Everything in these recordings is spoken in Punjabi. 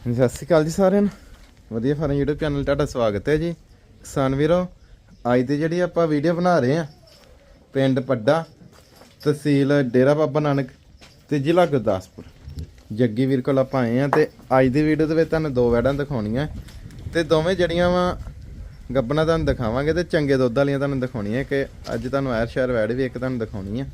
ਸਤਿ ਸ਼੍ਰੀ ਅਕਾਲ ਜੀ ਸਾਰਿਆਂ ਨੂੰ। ਵਧੀਆ ਫਾਰਮ YouTube ਚੈਨਲ ਤੁਹਾਡਾ ਸਵਾਗਤ ਹੈ ਜੀ। ਕਿਸਾਨ ਵੀਰੋ, ਅੱਜ ਦੀ ਜਿਹੜੀ ਆਪਾਂ ਵੀਡੀਓ ਬਣਾ ਰਹੇ ਆ ਪਿੰਡ ਪੱਡਾ, ਤਹਿਸੀਲ ਡੇਰਾ ਬਾਬਾ ਨਾਨਕ ਤੇ ਜ਼ਿਲ੍ਹਾ ਗੁਰਦਾਸਪੁਰ। ਜੱਗੀ ਵੀਰ ਕੋਲ ਆਪਾਂ ਆਏ ਆ ਤੇ ਅੱਜ ਦੀ ਵੀਡੀਓ ਦੇ ਵਿੱਚ ਤੁਹਾਨੂੰ ਦੋ ਵੈੜਾਂ ਦਿਖਾਉਣੀਆਂ। ਤੇ ਦੋਵੇਂ ਜੜੀਆਂ ਵਾ, ਗੱਬਣਾ ਤੁਹਾਨੂੰ ਦਿਖਾਵਾਂਗੇ ਤੇ ਚੰਗੇ ਦੁੱਧ ਵਾਲੀਆਂ ਤੁਹਾਨੂੰ ਦਿਖਾਉਣੀਆਂ। ਕਿ ਅੱਜ ਤੁਹਾਨੂੰ ਐਰ ਸ਼ਹਿਰ ਵੈੜ ਵੀ ਇੱਕ ਤੁਹਾਨੂੰ ਦਿਖਾਉਣੀ ਆ।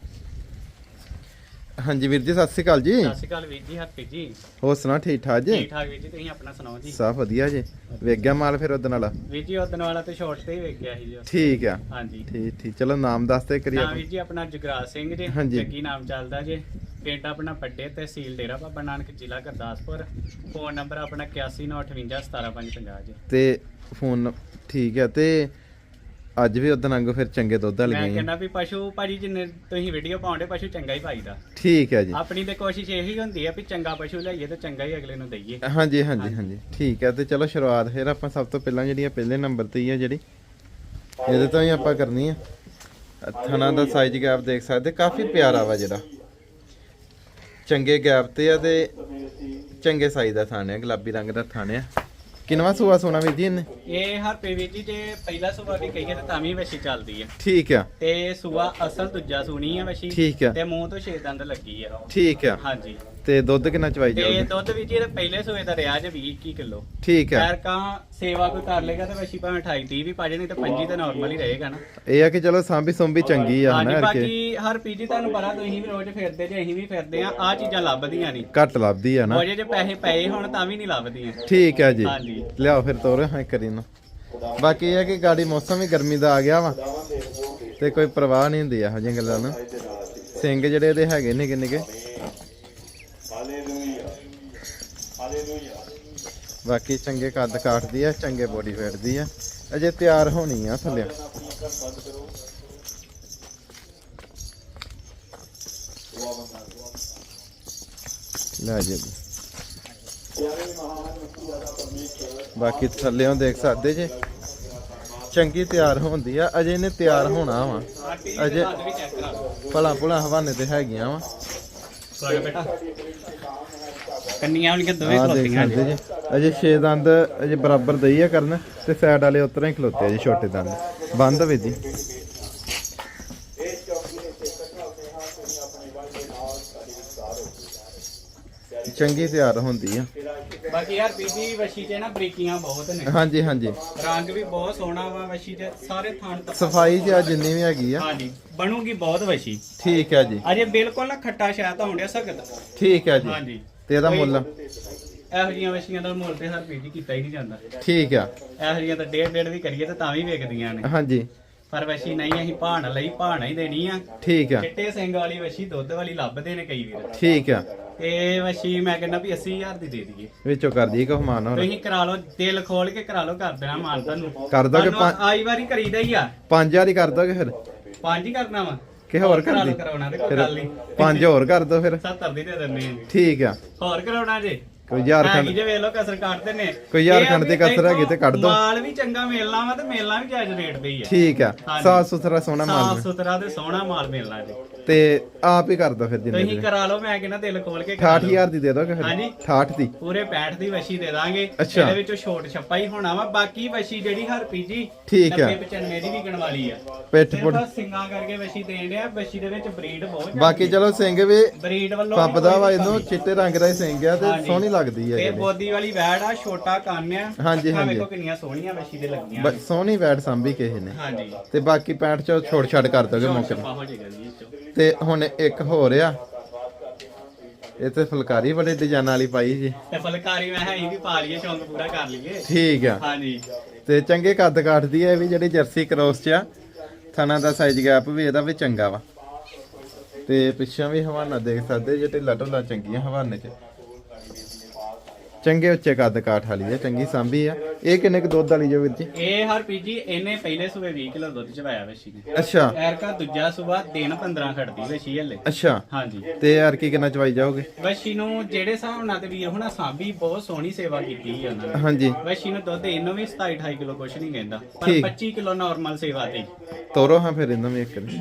ਹਾਂਜੀ ਵੀਰ ਜੀ ਸਤਿ ਸ਼੍ਰੀ ਅਕਾਲ ਜੀ। ਸਤਿ ਸ਼੍ਰੀ ਅਕਾਲ ਵੀਰ ਜੀ ਹਰਪ੍ਰੀਤ ਜੀ। ਹੋਰ ਸੁਣਾ ਠੀਕ ਠਾਕ ਜੀ? ਠੀਕ ਠਾਕ ਵੀਰ ਜੀ ਤੁਸੀਂ ਆਪਣਾ ਸੁਣਾਓ ਜੀ? ਸਭ ਵਧੀਆ ਜੀ। ਵੇਖ ਗਿਆ ਮਾਲ ਫਿਰ ਉਹਦੇ ਨਾਲ ਵੀਰ ਜੀ ਉਦਣ ਵਾਲਾ ਤੇ ਸ਼ਾਰਟ ਤੇ ਹੀ ਵੇਖ ਗਿਆ ਸੀ ਜੀ ਠੀਕ ਆ। ਹਾਂਜੀ। ਠੀਕ ਠੀਕ। ਚਲੋ ਨਾਮ ਦੱਸ ਤੇ ਕਰੀ ਨਾਮ ਆਪਾਂ। ਵੀਰ ਜੀ ਆਪਣਾ ਜਗਰਾਜ ਸਿੰਘ ਜੀ ਹਾਂਜੀ। ਜੱਗੀ ਨਾਮ ਚੱਲਦਾ ਜੀ। ਪਿੰਡ ਆਪਣਾ ਪੱਡੇ ਤਹਿਸੀਲ ਡੇਰਾ ਬਾਬਾ ਨਾਨਕ ਜ਼ਿਲ੍ਹਾ ਗੁਰਦਾਸਪੁਰ। ਫੋਨ ਨੰਬਰ ਆਪਣਾ 8195517550 ਜੀ। ਤੇ ਫੋਨ ਠੀਕ ਆ। ਤੇ ਅੱਜ ਵੀ ਉਦੋਂ ਵਾਂਗੂ ਫਿਰ ਚੰਗੇ ਦੁੱਧ ਮੈਂ ਹੀ ਆ। ਕਹਿੰਦਾ ਵੀ ਪਸ਼ੂ ਭਾਜੀ ਜਿੰਨੇ ਤੁਸੀਂ ਵੀਡੀਓ ਪਾਉਂਦੇ ਪਸ਼ੂ ਚੰਗਾ ਹੀ ਪਾਈਦਾ। ਠੀਕ ਆ ਜੀ। ਆਪਣੀ ਤੇ ਕੋਸ਼ਿਸ਼ ਇਹੀ ਹੁੰਦੀ ਆ ਵੀ ਚੰਗਾ ਪਸ਼ੂ ਲਈਏ ਤੇ ਚੰਗਾ ਹੀ ਅਗਲੇ ਨੂੰ ਦਈਏ। ਹਾਂਜੀ ਹਾਂਜੀ ਹਾਂਜੀ। ਠੀਕ ਆ ਤੇ ਚਲੋ ਸ਼ੁਰੂਆਤ ਫਿਰ ਆਪਾਂ ਸਭ ਤੋਂ ਪਹਿਲਾਂ ਜਿਹੜੀਆਂ ਪਹਿਲੇ ਨੰਬਰ ਤੇ ਹੀ ਆ ਜਿਹੜੀ ਇਹਦੇ ਤੋਂ ਹੀ ਆਪਾਂ ਕਰਨੀ ਆ। ਥਣਾ ਦਾ ਸਾਈਜ਼ ਗੈਪ ਦੇਖ ਸਕਦੇ ਕਾਫੀ ਪਿਆਰਾ ਵਾ ਜਿਹੜਾ। ਚੰਗੇ ਗੈਪ ਤੇ ਆ ਤੇ ਚੰਗੇ ਸਾਈਜ਼ ਦਾ ਥਾਣੇ ਗੁਲਾਬੀ ਰੰਗ ਦਾ ਥਾਣੇ ਆ। ਕਿੰਨਵਾ ਸੂਆ ਸੋਨਾ ਵੀਰ ਜੀ ਇਹਨੇ? ਇਹ ਹਰਪ੍ਰੀਤ ਵੀਰ ਜੀ ਜੇ ਪਹਿਲਾ ਸੁਭਾ ਦੀ ਕਹੀਏ ਤਾਂ ਤਾਂ ਵੀ ਵਸ਼ੀ ਚੱਲਦੀ ਆ। ਠੀਕ ਆ। ਤੇ ਸੂਆ ਅਸਲ ਦੂਜਾ ਸੂਣੀ ਆ ਵਸ਼ੀ ਠੀਕ ਆ। ਤੇ ਮੂੰਹ ਤੋਂ ਛੇ ਦੰਦ ਲੱਗੀ ਆ। ਠੀਕ ਆ। ਹਾਂਜੀ। ਤੇ ਦੁੱਧ ਕਿੰਨਾ ਚਵਾਈ ਤੇ ਜਾਊਗਾ? ਦੁੱਧ ਵੀ ਜਿਹੜੇ ਪਹਿਲੇ ਸੂਏ ਦਾ ਰਿਆ ਜੇ 20 21 ਕਿਲੋ। ਠੀਕ ਆ ਖੈਰ ਕਾਂ ਸੇਵਾ ਕੋਈ ਕਰ ਲੇਗਾ ਤੇ ਵਸ਼ੀ ਭਾਵੇਂ 28 30 ਵੀ ਪਾ ਜੇ ਨਹੀਂ ਤੇ 25 ਤੇ ਨਾਰਮਲ ਹੀ ਰਹੇਗਾ ਨਾ। ਇਹ ਆ ਕਿ ਚਲੋ ਸਾਂਭੀ ਸੁੰਭੀ ਚੰਗੀ ਆ ਹਾਂਜੀ ਹਨਾ ਕਿ ਬਾਕੀ ਹਰ ਪੀਜੀ ਤੁਹਾਨੂੰ ਪਤਾ ਤੁਸੀਂ ਵੀ ਰੋਜ਼ ਫਿਰਦੇ ਜੇ ਅਸੀਂ ਵੀ ਫਿਰਦੇ ਆ ਆ ਚੀਜ਼ਾਂ ਲੱਭਦੀਆਂ ਨਹੀਂ। ਘੱਟ ਲੱਭਦੀ ਆ ਨਾ ਉਹਦੇ ਜੇ ਪੈਸੇ ਪਏ ਹੁਣ ਤਾਂ ਵੀ ਨਹੀਂ ਲੱਭਦੀਆਂ। ਠੀਕ ਆ ਜੀ। ਹਾਂਜੀ। ਲਿਆਓ ਫਿਰ ਤੋਰ ਹਾਂ ਕਰੀ ਨਾ। ਬਾਕੀ ਇਹ ਆ ਕਿ ਗਾੜੀ ਮੌਸਮ ਵੀ ਗਰਮੀ ਦਾ ਆ ਗਿਆ ਵਾ ਤੇ ਕੋਈ ਪਰਵਾਹ ਨਹੀਂ ਹੁੰਦੀ ਇਹੋ ਜਿਹੀਆਂ ਗੱਲਾਂ ਨੂੰ। ਸਿੰਘ ਜਿਹੜੇ ਇਹਦੇ ਹੈਗੇ ਨਿੱਕੇ ਨਿੱਕੇ ਬਾਕੀ ਚੰਗੇ ਕੱਦ ਕਾਟਦੀ ਆ, ਚੰਗੇ ਬੋਡੀ ਫੇਟਦੀ ਆ। ਅਜੇ ਤਿਆਰ ਹੋਣੀ ਆ ਥੱਲੇ। ਲੈ ਜੀ। ਬਾਕੀ ਥੱਲੇੋਂ ਦੇਖ ਸਕਦੇ ਜੇ। ਚੰਗੀ ਤਿਆਰ ਹੁੰਦੀ ਆ, ਅਜੇ ਇਹਨੇ ਤਿਆਰ ਹੋਣਾ ਵਾ। ਅਜੇ ਵੀ ਚੈੱਕ ਭਲਾ ਭੁਲਾ ਹਵਾਨੇ ਤੇ ਹੈਗੀਆਂ ਵਾ। ਕੰਨੀਆਂ ਵਾਲੀਆਂ ਦੋਵੇਂ ਆ ਦੇਖ ਖਲੋਤੀਆਂ ਸਕਦੇ ਜੀ। ਅਜੇ 6 ਦੰਦ ਅਜੇ ਬਰਾਬਰ ਦਈ ਆ ਕਰਨ ਤੇ ਸਾਈਡ ਵਾਲੇ ਉਤਰਾਂ ਹੀ ਖਲੋਤੇ ਆ ਜੀ ਛੋਟੇ ਦੰਦ। ਬੰਦ ਵੇ ਜੀ। ਚੰਗੀ ਤਿਆਰ ਹੁੰਦੀ ਆ। ਬਾਕੀ ਯਾਰ ਬੀਬੀ ਵਸ਼ੀ ਚ ਨਾ ਬਰੀਕੀਆਂ ਬਹੁਤ ਨੇ। ਹਾਂਜੀ ਹਾਂਜੀ। ਰੰਗ ਵੀ ਬਹੁਤ ਸੋਹਣਾ ਵਾ ਵਸ਼ੀ ਚ ਸਾਰੇ ਥਾਣ ਤੱਕ ਸਫ਼ਾਈ ਤੇ ਆ ਜਿੰਨੀ ਵੀ ਹੈਗੀ ਆ। ਹਾਂਜੀ ਬਣੂਗੀ ਬਹੁਤ ਵਸ਼ੀ। ਠੀਕ ਹੈ ਜੀ। ਅਜੇ ਬਿਲਕੁਲ ਨਾ ਖੱਟਾ ਸ਼ਾਇਦ ਤਾਂ ਹੁੰਦਿਆ ਸਕਦਾ ਠੀਕ ਹੈ ਜੀ। ਹਾਂਜੀ। ਤੇ ਇਹਦਾ ਮੁੱਲ? ਇਹੋ ਜਿਹੀਆਂ ਵਸ਼ੀਆਂ ਦਾ ਮੁੱਲ ਤੇ ਹਰ ਬੀਬੀ ਕੀਤਾ ਹੀ ਨਹੀਂ ਜਾਂਦਾ। ਠੀਕ ਆ। ਇਹੋ ਜਿਹੀਆਂ ਤਾਂ ਡੇਢ ਡੇਢ ਵੀ ਕਰੀਏ ਤਾਂ ਤਾਂ ਵੀ ਵਿਕਦੀਆਂ ਨੇ। ਹਾਂਜੀ। ਪਰ ਵਸ਼ੀ ਨਹੀਂ ਅਸੀਂ ਭਾਣ ਲਈ ਭਾਣਾ ਹੀ ਦੇਣੀ ਆ। ਠੀਕ ਆ। ਚਿੱਟੇ ਸਿੰਘ ਵਾਲੀ ਵਸ਼ੀ ਦੁੱਧ ਵਾਲੀ ਲੱਭਦੇ ਨੇ ਕਈ ਵੀਰ। ਠੀਕ ਆ। ਤੇ ਵਸ਼ੀ ਮੈਂ ਕਹਿੰਦਾ ਵੀ 80000 ਦੀ ਦੇ ਦਈਏ। ਵਿੱਚੋਂ ਕਰ ਦਈਏ ਕੋ ਮਾਨ ਹੋਰ। ਤੁਸੀਂ ਕਰਾ ਲਓ ਦਿਲ ਖੋਲ ਕੇ ਕਰਾ ਲਓ ਕਰ ਦੇਣਾ ਮਾਨ ਤੁਹਾਨੂੰ। ਕਰ ਦੋਗੇ ਆਈ ਵਾਰੀ ਕਰੀਦਾ ਹੀ ਆ। 5000 ਹੀ ਕਰ ਦੋਗੇ ਫਿਰ? ਪੰਜ ਹੀ ਕਰਨਾ ਵਾ। ਕਿ ਹੋਰ ਕਰਾ ਲਓ ਦੀ? ਕਰਾਉਣਾ ਤੇ ਕੋਈ ਫਿਰ ਗੱਲ ਨਹੀਂ। ਪੰਜ ਹੋਰ ਕਰ ਦੋ ਫਿਰ। 70 ਦੀ ਦੇ ਦਿੰਦੇ ਆ ਠੀਕ ਆ। ਹੋਰ ਕਰਾਉਣਾ ਜੇ? ਕੋਈ ਯਾਰ ਹੈਗੀ ਖੰਡ ਜੇ ਵੇਖ ਲਓ ਕਸਰ ਕੱਢਦੇ ਨੇ ਕੋਈ ਯਾਰ ਇਹ ਆ ਖੰਡ ਵੀ ਦੀ ਕਸਰ ਹੈਗੀ ਤੇ ਕੱਢ ਦਿਓ। ਮਾਲ ਵੀ ਚੰਗਾ ਮਿਲਣਾ ਵਾ ਤੇ ਮਿਲਣਾ ਵੀ ਜਾਇਜ਼ ਰੇਟ ਹੀ ਆ। ਠੀਕ ਆ। ਹਾਂਜੀ। ਸਾਫ਼ ਸੁਥਰਾ ਸੋਹਣਾ ਸਾਫ਼ ਮਾਲ ਸੁਥਰਾ ਤੇ ਸੋਹਣਾ ਮਾਲ ਮਿਲਣਾ ਜੀ। ਤੇ ਆਪ ਹੀ ਕਰ ਦੋ ਫਿਰ ਜਿੰਨੇ ਤੁਸੀਂ ਕਰਾ ਲਓ ਮੈਂ ਕਹਿੰਦਾ ਦਿਲ ਖੋਲ ਕੇ ਕਰਾ ਲਓ। 68000 ਦੀ ਦੇ ਦੋਗੇ ਫਿਰ? ਹਾਂਜੀ। 68 ਦੀ। ਪੂਰੇ 65 ਦੀ ਵਸ਼ੀ ਦੇ ਦਾਂਗੇ। ਇਹਦੇ ਵਿੱਚੋਂ ਛੋਟ ਛੱਪਾ ਹੀ ਹੋਣਾ ਵਾ ਬਾਕੀ ਵਸ਼ੀ ਜਿਹੜੀ ਹਰ ਪੀਜੀ ਠੀਕ ਆ। 95 ਦੀ ਵਿਕਣ ਵਾਲੀ ਆ। ਪਿੱਠ ਪੁੱਠ। ਸਿੰਗਾਂ ਕਰਕੇ ਵਸ਼ੀ ਦੇਣ ਡਿਆ ਵਸ਼ੀ ਦੇ ਵਿੱਚ ਬਰੀਡ ਬਹੁਤ ਬਾਕੀ ਚਲੋ ਸਿੰਘ ਵੀ ਬਰੀਡ ਵੱਲੋਂ ਫੱਬਦਾ ਵਾ ਇਹਨੂੰ। ਚਿੱਟੇ ਰੰਗ ਦਾ ਹੀ ਸਿੰਘ ਆ ਤੇ। ਸੋਹਣੀ ਲੱਗਦੀ ਹੈ ਤੇ ਬੋਦੀ ਵਾਲੀ ਵੈੜ ਆ ਛੋਟਾ ਕੰਨ ਆ। ਹਾਂਜੀ, ਹਾਂਜੀ। ਵੇਖੋ ਕਿੰਨੀਆਂ ਸੋਹਣੀਆਂ ਵਸ਼ੀ ਦੇ ਲੱਗੀਆਂ ਸੋਹਣੀ ਵੈਟ ਸਾਂਭੀ ਕਿਸੇ ਨੇ। ਹਾਂਜੀ। ਤੇ ਬਾਕੀ 65 ਚੋਂ ਛੋੜ ਛੱਡ ਕਰ ਦੋਗੇ ਮੌਕੇ ਤੇ। ਹੋ ਹੁਣ ਇੱਕ ਹੋਰ ਆ। ਇਹ ਤੇ ਫੁਲਕਾਰੀ ਬੜੇ ਡਿਜ਼ਾਈਨ ਵਾਲੀ ਪਾਈ ਜੀ ਤੇ ਫਲਕਾਰੀ ਮੈਂ ਹੈ ਇਹ ਵੀ ਪਾ ਲਈਏ ਸ਼ੌਂਕ ਪੂਰਾ ਕਰ ਲਈਏ। ਠੀਕ ਆ। ਹਾਂਜੀ। ਤੇ ਚੰਗੇ ਕੱਦ ਕਾਟਦੀ ਹੈ ਇਹ ਵੀ ਜਿਹੜੀ ਜਰਸੀ ਕ੍ਰੋਸ ਚ ਆ। ਥਣਾ ਦਾ ਸਾਈਜ਼ ਗੈਪ ਵੀ ਇਹਦਾ ਵੀ ਚੰਗਾ ਵਾ। ਤੇ ਪਿੱਛੋਂ ਵੀ ਹਵਾਨਾ ਦੇਖ ਸਕਦੇ ਜੇ ਢਿੱਲਾ ਢੁੱਲਾ ਚੰਗੀਆਂ ਹਵਾਨੇ ਚ। ਚੰਗੇ ਉੱਚੇ ਕੱਦ ਕਾਠ ਵਾਲੀ ਹੈ ਚੰਗੀ ਸਾਂਭੀ ਆ। ਇਹ ਕਿੰਨੇ ਕੁ ਦੁੱਧ ਵਾਲੀ ਜੋ ਵੀਰ ਜੀ? ਇਹ ਹਰ ਪੀਜੀ ਇਹਨੇ ਪਹਿਲੇ ਸੂਬੇ 20 ਕਿਲੋ ਦੁੱਧ ਚਵਾਇਆ ਵਸ਼ੀ ਨੇ। ਅੱਛਾ। ਐਰਕਾ ਦੂਜਾ ਸੂਬਾ ਦਿਨ 15 ਖੜਦੀ ਵਸ਼ੀ ਹਲੇ। ਅੱਛਾ। ਹਾਂਜੀ। ਤੇ ਯਾਰ ਕੀ ਕਿੰਨਾ ਚਵਾਈ ਜਾਓਗੇ? ਵਸ਼ੀ ਨੂੰ ਜਿਹੜੇ ਹਿਸਾਬ ਨਾਲ ਤੇ ਵੀਰ ਹੁਣਾ ਸਾਂਭੀ ਬਹੁਤ ਸੋਹਣੀ ਸੇਵਾ ਕੀਤੀ ਹੈ ਉਹਨਾਂ ਨੇ। ਹਾਂਜੀ। ਵਸ਼ੀ ਨੂੰ ਦੁੱਧ ਇਹਨੂੰ ਵੀ 27 28 ਕਿਲੋ ਕੁਛ ਨਹੀਂ ਕਹਿੰਦਾ ਪਰ ਠੀਕ। 25 ਕਿਲੋ ਨਾਰਮਲ ਸੇਵਾ ਤੇ। ਤੋਰੋ ਹਾਂ ਫਿਰ ਇਹਨਾਂ ਵੀ ਇੱਕ ਵਾਰੀ।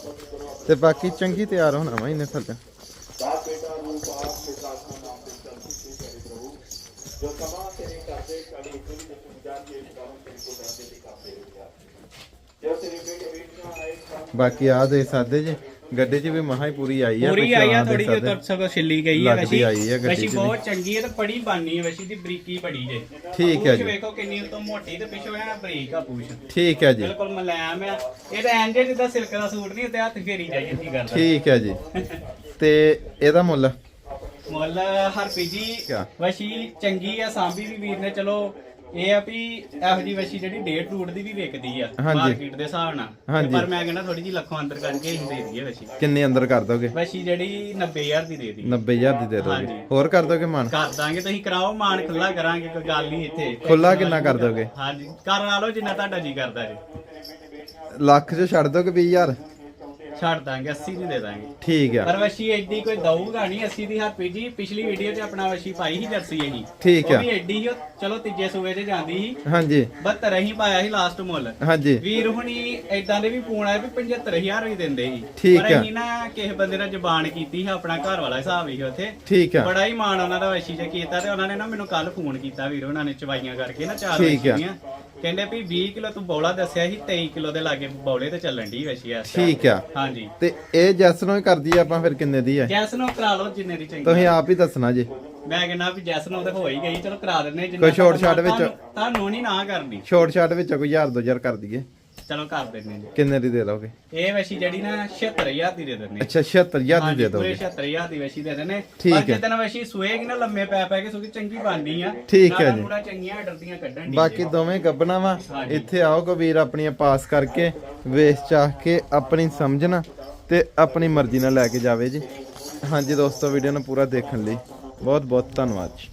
ਤੇ ਬਾਕੀ ਚੰਗੀ ਤਿਆਰ ਹੋਣਾ ਵਾ ਇਹਨੇ ਥੱਲੇ ਬਾਕੀ ਆ ਦੇਖ ਸਕਦੇ ਜੀ ਗੱਡੇ 'ਚ ਵੀ ਮਹਾ ਹੀ ਪੂਰੀ ਆਈ ਆ ਪੂਰੀ ਆਈ ਆ ਥੋੜੀ ਜਿਹੀ। ਉੱਤਰ ਸਗੋਂ ਛਿੱਲੀ ਗਈ ਆ ਵੈਸ਼ੀ ਆਈ ਆ ਗੱਡੀ ਬਹੁਤ ਚੰਗੀ ਹੈ ਤੇ ਬੜੀ ਬਾਨੀ ਹੈ ਵੈਸ਼ੀ ਦੀ ਬਰੀਕੀ ਬੜੀ ਜੇ। ਠੀਕ ਹੈ ਜੀ। ਵੇਖੋ ਕਿੰਨੀ ਉਤੋਂ ਮੋਟੀ ਤੇ ਪਿੱਛੋਂ ਐ ਬਰੀਕ ਆ ਪੂਛ। ਠੀਕ ਹੈ ਜੀ। ਬਿਲਕੁਲ ਮਲਾਇਮ ਆ। ਇਹ ਤਾਂ ਐਂਜੇ ਜਿੱਦਾਂ ਸਿਲਕ ਦਾ ਸੂਟ ਨਹੀਂ ਉੱਤੇ ਹੱਥ ਫੇਰੀ ਜਾਈ ਇੱਥੇ ਕਰਦਾ। ਠੀਕ ਹੈ ਜੀ। ਤੇ ਇਹਦਾ ਮੁੱਲ? ਮੁੱਲ ਹਰਪੀ ਜੀ? ਵਸ਼ੀ ਚੰਗੀ ਆ ਸਾਂਭੀ ਵੀ ਵੀਰ ਨੇ ਚਲੋ ਇਹ ਆ ਵੀ ਇਹੋ ਜੀ ਵਸ਼ੀ ਜਿਹੜੀ ਡੇਢ ਰੂਟ ਦੀ ਵੀ ਵਿਕਦੀ ਆ ਹਾਂਜੀ। ਮਾਰਕੀਟ ਦੇ ਹਿਸਾਬ ਨਾਲ। ਤੇ। ਪਰ ਮੈਂ ਕਹਿੰਦਾ ਥੋੜੀ ਜੀ ਲੱਖੋਂ ਅੰਦਰ ਕਰਕੇ ਹੀ ਦੇ ਦਈਏ ਵਸ਼ੀ। ਕਿੰਨੇ ਅੰਦਰ ਕਰ ਦੋਗੇ? ਵਸ਼ੀ ਜਿਹੜੀ 90000 ਦੀ ਦੇ ਦੀ 90000 ਦੀ ਦੇ ਦੋਗੇ। ਹਾਂਜੀ। ਹੋਰ ਕਰ ਦੋਗੇ ਮਨ? ਕਰ ਦਾਂਗੇ ਤੁਸੀਂ ਕਰਾਓ ਮਾਨ ਖੁੱਲਾ ਕਰਾਂਗੇ ਕੋਈ ਗੱਲ ਨਹੀਂ ਇੱਥੇ। ਖੁੱਲਾ ਕਿੰਨਾ ਕਰ ਦੋਗੇ? ਹਾਂਜੀ ਕਰਾ ਲਓ ਜਿੰਨਾ ਤੁਹਾਡਾ ਜੀ ਕਰਦਾ ਜੀ। ਲੱਖ 'ਚ ਛੱਡ ਦੋਗੇ 20000 ਛੱਡ ਦਾਂਗੇ 80 ਦੀ ਦੇ ਦਾਂਗੇ। ਠੀਕ ਆ। ਪਰ ਵਸ਼ੀ ਐਡੀ ਕੋਈ ਦਊਗਾ ਨਹੀਂ 80 ਦੀ ਹਰਪੀ ਜੀ। ਪਿਛਲੀ ਵੀਡੀਓ 'ਚ ਆਪਣਾ ਵਸ਼ੀ ਪਾਈ ਸੀ ਜਰਸੀ ਇਹੀ ਠੀਕ ਉਹ ਆ। ਵੀ ਐਡੀ ਹੀ ਉਹ- ਚਲੋ ਤੀਜੇ ਸੂਏ 'ਚ ਜਾਂਦੀ ਸੀ। ਹਾਂਜੀ। 72 ਹੀ ਪਾਇਆ ਸੀ ਲਾਸਟ ਮੁੱਲ। ਹਾਂਜੀ। ਵੀਰ ਹੁਣੀ ਏਦਾਂ ਦੇ ਵੀ ਫੋਨ ਆਏ ਵੀ 75000 ਵੀ ਦਿੰਦੇ ਸੀ। ਠੀਕ ਪਰ ਆ। ਅਸੀਂ ਨਾ ਕਿਸੇ ਬੰਦੇ ਨਾਲ ਜ਼ਬਾਨ ਕੀਤੀ ਸੀ ਆਪਣਾ ਘਰ ਵਾਲਾ ਹਿਸਾਬ ਹੀ ਉੱਥੇ। ਠੀਕ ਆ। ਬੜਾ ਹੀ ਮਾਣ ਉਹਨਾਂ ਦਾ ਵਸ਼ੀ ਚ ਕੀਤਾ ਤੇ ਉਹਨਾਂ ਨੇ ਨਾ ਮੈਨੂੰ ਕੱਲ ਫੋਨ ਕੀਤਾ ਵੀਰ ਉਹਨਾਂ ਨੇ ਚਵਾਈਆਂ ਕਰਕੇ ਨਾ ਚਾਰ ਠੀਕ ਆ। ਵਸ਼ੀਆਂ ਕਹਿੰਦੇ ਵੀ 20 ਕਿਲੋ ਤੂੰ ਬੌਲਾ ਦੱਸਿਆ ਸੀ 23 ਕਿਲੋ ਦੇ ਲਾਗੇ ਬੌਲੇ ਤੇ ਚੱਲਣ ਦੀ ਵਸ਼ੀ ਆ। ਠੀਕ ਆ। ਹਾਂਜੀ। ਤੇ ਇਹ ਜੈਸ ਨੂੰ ਹੀ ਕਰਦੀ ਆ ਆਪਾਂ ਫਿਰ ਕਿੰਨੇ ਦੀ ਆ? ਜੈਸ ਨੂੰ ਕਰਾ ਲਓ ਜਿੰਨੇ ਦੀ ਚੰਗੀ ਤੁਸੀਂ ਆਪ ਹੀ ਦੱਸਣਾ ਜੀ। ਮੈਂ ਕਹਿੰਦਾ ਵੀ ਜੈਸ ਨੂੰ ਤੇ ਹੋ ਹੀ ਗਈ ਚਲੋ ਕਰਾ ਦਿੰਨੇ ਜਿੰਨਾ ਕੋਈ ਛੋਟ ਛਾਟ ਵਿੱਚ? ਤੁਹਾਨੂੰ- ਤੁਹਾਨੂੰ ਨਹੀਂ ਨਾ ਕਰਨੀ। ਛੋਟ ਛਾਟ ਵਿੱਚ ਕੋਈ 1000 2000 ਕਰ ਦਈਏ। ਚਲੋ ਕਰ ਜੀ ਕਿੰਨੇ ਦੀ ਦੇ ਦੋਗੇ? ਇਹ ਵਸ਼ੀ ਜਿਹੜੀ ਨਾ 76000 ਦੀ ਦੇ ਦਿੰਨੇ ਅੱਛਾ 76000 ਦੀ ਦੇ ਦੋਗੇ। 76000 ਦੀ ਵਸ਼ੀ ਦੇ ਠੀਕ ਪਰ ਹੈ। ਜਿੱਦਣ ਵਸ਼ੀ ਸੂਏਗੀ ਨਾ ਲੰਮੇ ਪੈ ਪੈ ਕੇ ਸੁਕੀ ਚੰਗੀ ਬਣਦੀ ਆ। ਠੀਕ ਹੈ ਜੀ। ਨੂੜਾਂ ਚੰਗੀਆਂ ਡਰਦੀਆਂ ਕੱਢਣ ਦੀ ਬਾਕੀ ਦੋਵੇਂ ਗੱਬਣਾ ਵਾ। ਇੱਥੇ ਆਓ ਕੋ ਵੀਰ ਆਪਣੀਆਂ ਪਾਸ ਕਰਕੇ ਵੇਚ ਚਾਹ ਕੇ ਆਪਣੀ ਸਮਝਣਾ ਤੇ ਆਪਣੀ ਮਰਜ਼ੀ ਨਾਲ ਲੈ ਕੇ ਜਾਵੇ ਜੀ। ਹਾਂਜੀ ਦੋਸਤੋ ਵੀਡੀਓ ਨੂੰ ਪੂਰਾ ਦੇਖਣ ਲਈ ਬਹੁਤ ਬਹੁਤ ਧੰਨਵਾਦ ਜੀ।